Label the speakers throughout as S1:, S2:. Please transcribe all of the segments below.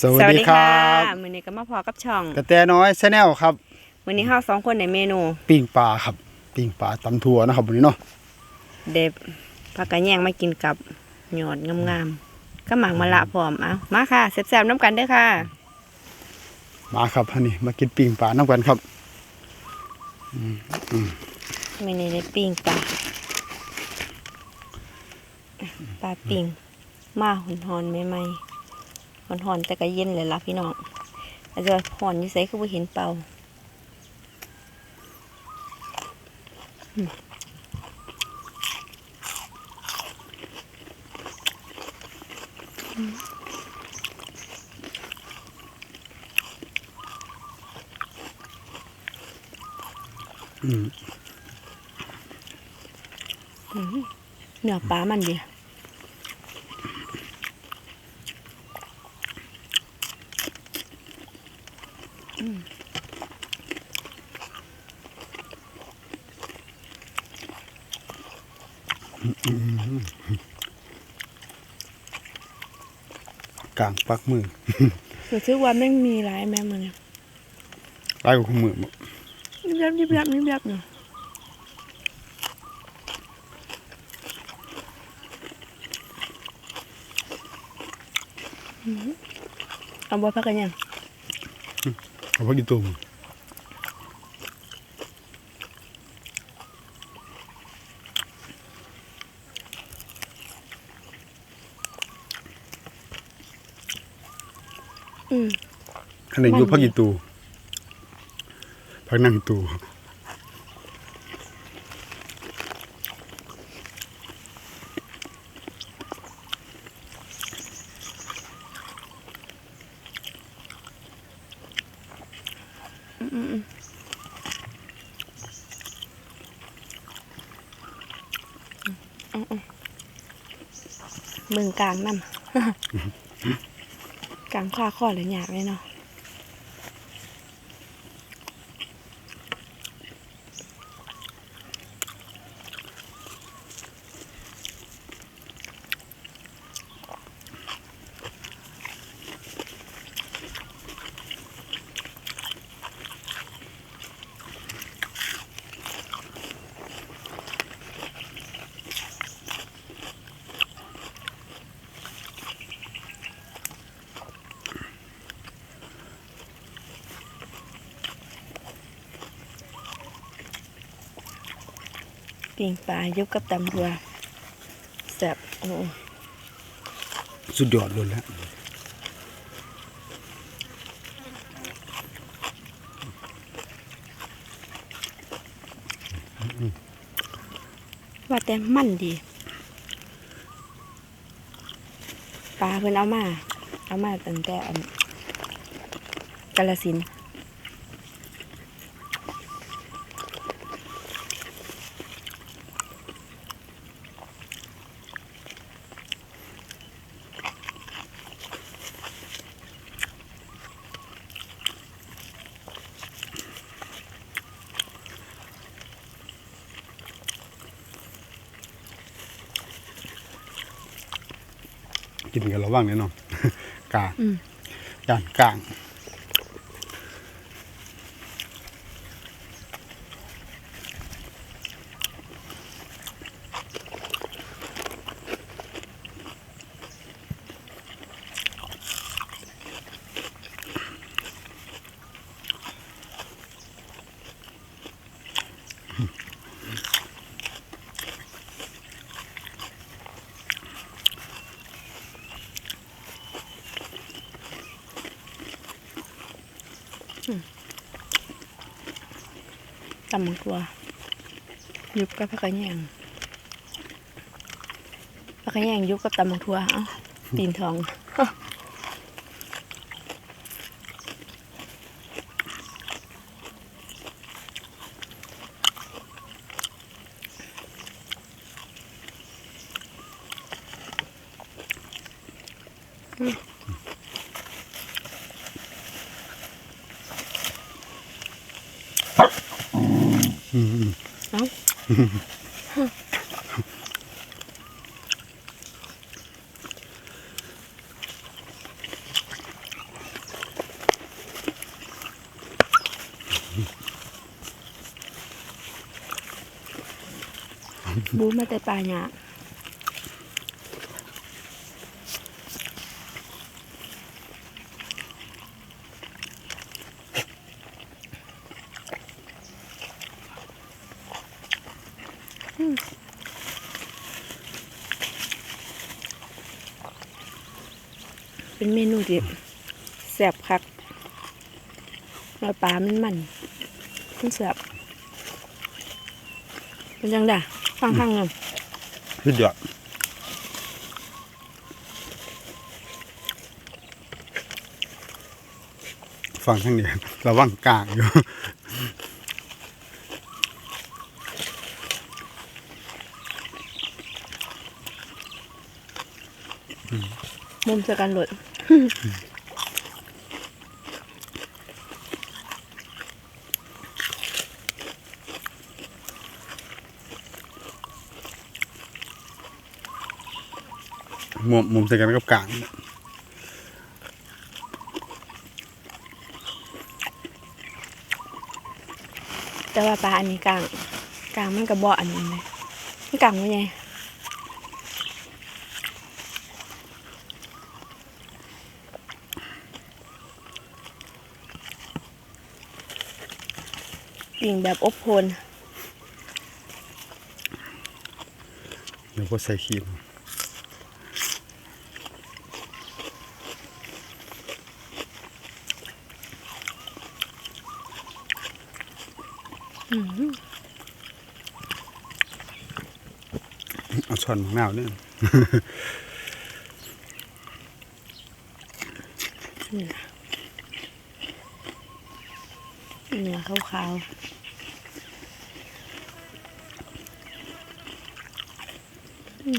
S1: สวัสดีครับ
S2: มื้อนี้ก็มาพอกับช่อง
S1: กระแตน้อยชาแนลครับ
S2: มื้อนี้เฮาสองคนในเมนู
S1: ปิ้งปลาครับ ปิ้งปลาตำถั่วนะครับวันนี้เนาะ
S2: เด็บผักกะแยงมากินกับหยอดงามๆก็หมักมะละพร้อมเอามาค่ะแซ่บๆน้ำกันเด้อค่ะ
S1: มาครับอันนี้มากินปิ้งปลาน้ำกันครับ
S2: มื้อนี้ได้ปิ้งปลาปลาปิ้งมาหอนๆใหม่ๆ หอนๆแต่ก็เย็นเลยล่ะพี่น้องอาจจะหอนอยู่ไสคือบ่เห็นเป่า
S1: อืม
S2: เนื้อปลามันดี
S1: กลางปักมือ
S2: รู้สึกว่าไม่มีหลายแม่มันเนี่ย
S1: ไล่กับมือบ่
S2: ยิบยับยิบยับยิบยับเนาะเอาบ่พักกันยัง
S1: เอาพวกกี่ตุ่ม
S2: อืม
S1: อันนี้อยู่พักกี่ตูพักนั่งกี่ตูครับ
S2: มึง กลางนั่นกลางข้าข้อหรือหยาบไหมเนาะ ปิ่งปลายุบกับตำรัวแซ่บโอ้
S1: สุดยอดเลยแหล้ว
S2: ว่าแต่มันดีปลาเพิ่นเอามา เอามาตั้งแต่อันกาลสิน
S1: กินกันระวังเนี่ยเนาะกลาง
S2: อืม
S1: ย่านกลาง
S2: ตำมังตัวยุบกับผักกะแยงผักกะแยงยุบกับตำมังทัวเอ้าปีนทอง
S1: อื
S2: บูมาแต่ป่าเนี่ย เป็นเมนูที่แซ่บคักแล้วปลามันมันมันแซ่บเป็นจังไดะฟังข้างหนึ่ง
S1: สุดยอดฟังทั้งนี้ระวังกลางอยู่
S2: มุมเจอกันหลด
S1: มุมมุมใส่กันกับกลาง
S2: แต่ว่าปลาอันนี้กลางกลางมันกระบอกอันนี้เลยมันกลางว่าไง ปิ่งแบบอบโพน
S1: เดี๋ยวก็ใส่ครีม
S2: อื้อหือ
S1: เอาช้อนมะนาวเนี่ย
S2: เนื้อขาวๆ กา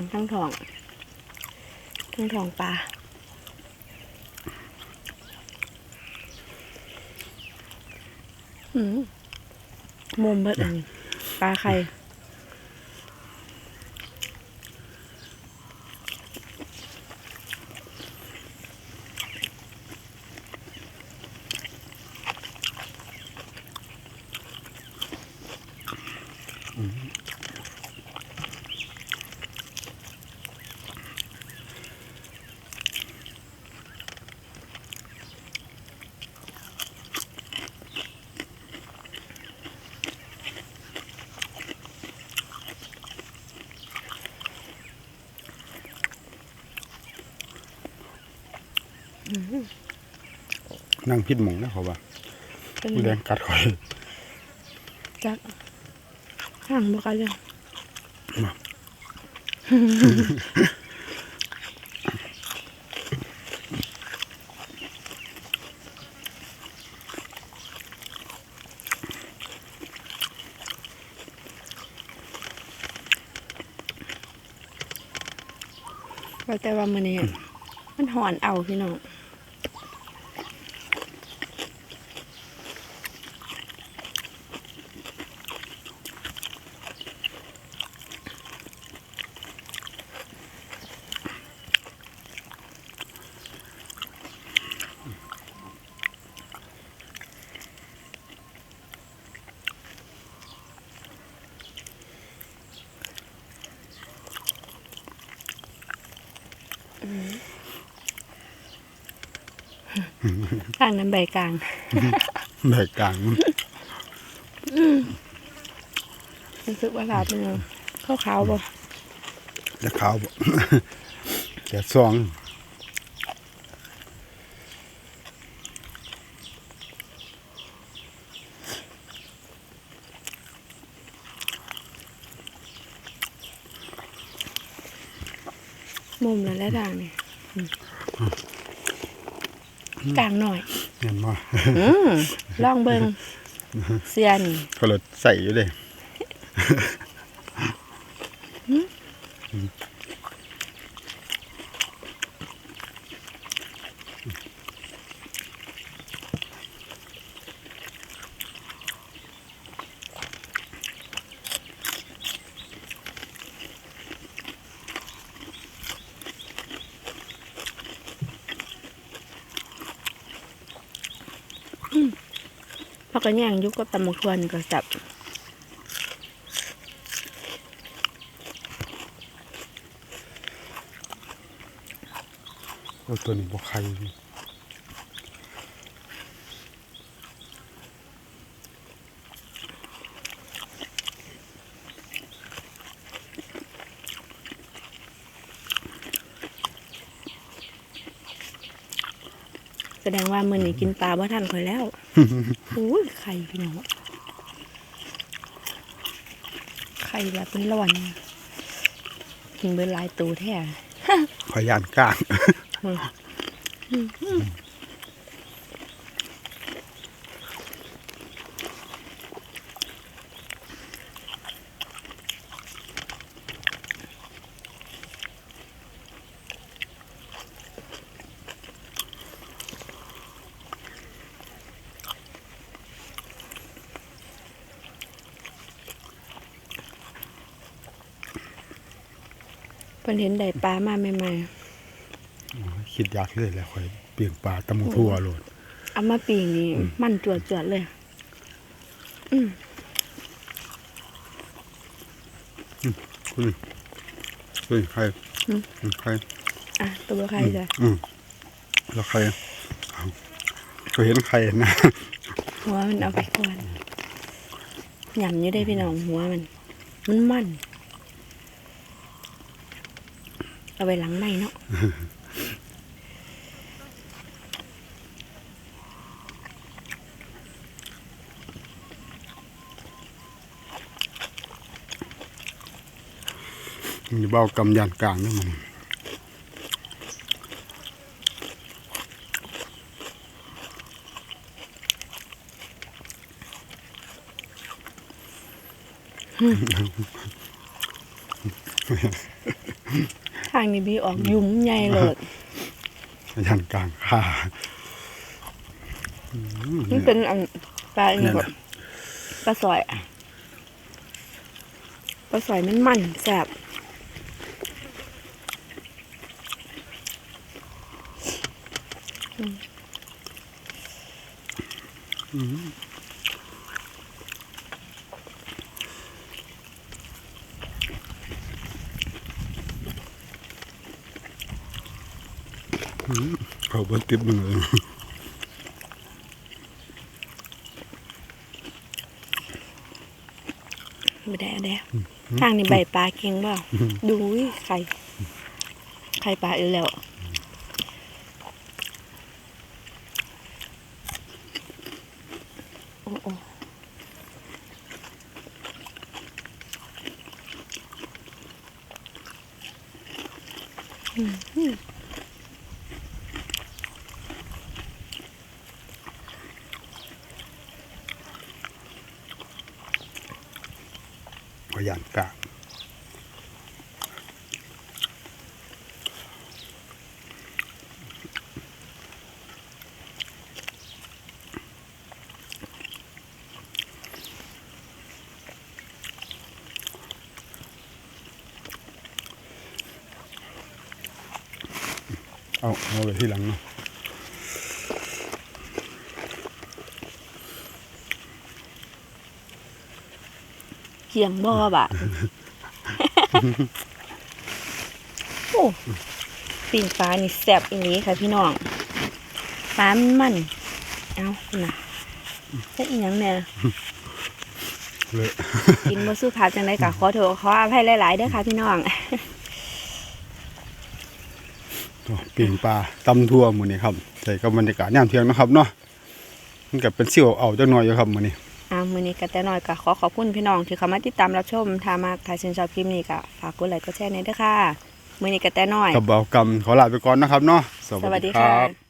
S2: งทั้งทอง ทั้งทองปลาอืม มุมเบิดอันนี้ปลาไข่อืม
S1: นั่งพิดหมองนะเขาว่า
S2: เป็น
S1: ผู้แดงกัดคอย
S2: จักห่างบ่กันเลย
S1: มา
S2: ว่าแต่ว่ามื้อนี้ มันหอนเอาพี่น้องก ลางน้ำใบกลาง
S1: แบกกลาง
S2: รู้สึกว่าลาบเป็นยังขาวๆบ่
S1: จะขาวบ่แกะซอง
S2: มุมแล้วและทางนี่อืม กลางหน่อย
S1: เห็นบ่
S2: อืมลองเบิงเสียนี่
S1: เขาเลยใส่อยู่เลย
S2: ก็ย่างอยุกก็ตำมะควนก็จับ
S1: โอ้ตัวนี้บ่ไข่
S2: แสดงว่ามือนี้กินปลาบ่ทันข่อยแล้ว อุ้ยไข่พี่น้องไข่แบบเป็นร้อนกินเบิดหลายตูแท้
S1: ขอยย่านกลา
S2: ง เพิ่นเห็นได้ปลามาใหม่
S1: คิดอยากเลยแหล้วข่อยเปลี่ยงปลาตำบักทั่วโลด
S2: ๆเอามาปีงนี่มันจวดจวดๆเลย อืม
S1: คุณคุณไข่อืมไข่
S2: อะตัวไข่จ้ะ
S1: อืมแล้วไข่เอาก็เห็นไข่นะ
S2: หัวมันเอาไปก่อนหยำอยู่ได้พี่น้องหัวมัน มันมัน เอาไปหลังในเนาะ
S1: มีเบ้ากำยานกลางนี่มัน
S2: ทางนี้บีออกยุ่มใหญ่เลย
S1: ยานกลางค่ะ
S2: มันเป็นอันปลาอันนี้
S1: นั่น
S2: แบ
S1: น่ะ
S2: บปลาสอยอะปลาสอยมันมันแซ่บ
S1: เขาเบิ้ติดมึงเลย
S2: ไม่ได้แด้ทางนี้ใบปลาเก่งเปล่าดูวิไข่ไข่ปลาอีกแล้วโอ้โอ้อืมอืม
S1: เขายานกลาง เอาเอาเลยที่หลังเนาะ
S2: เคียงบ่อบะโอ้ปิ่งปลานี่แซ่บอีนี้ค่ะพี่น้องปลามันมันเอาน่ะจะอีหยังเนี่ย
S1: เลย
S2: กินบ่สู้พัดจังไดกะขอโทษขออภัยหลาย ๆเด้อค่ะพี่น้อง
S1: ตัว ปิ่งปลาตำทั่วหมือนี้ครับใส่กับบรรยากาศยามเที่ยงนะครับเนาะมันก็เป็นเสี่ยวเอาจังหน่อยอยู่ครับมือนี้
S2: อ่ามื้อนี้ก็แต่น้อยก็ขอขอบคุณพี่น้องที่เข้ามาติดตามรับชมถ้ามากถ้าชื่นชอบคลิปนี้ก็ฝากกดไลค์กดแชร์ในอยเด้อค่ะมื้อนี้ก็แต่น้อย
S1: กับเบากรรมขอลาไปก่อนนะครับเนาะ
S2: สวัสดีค่ะ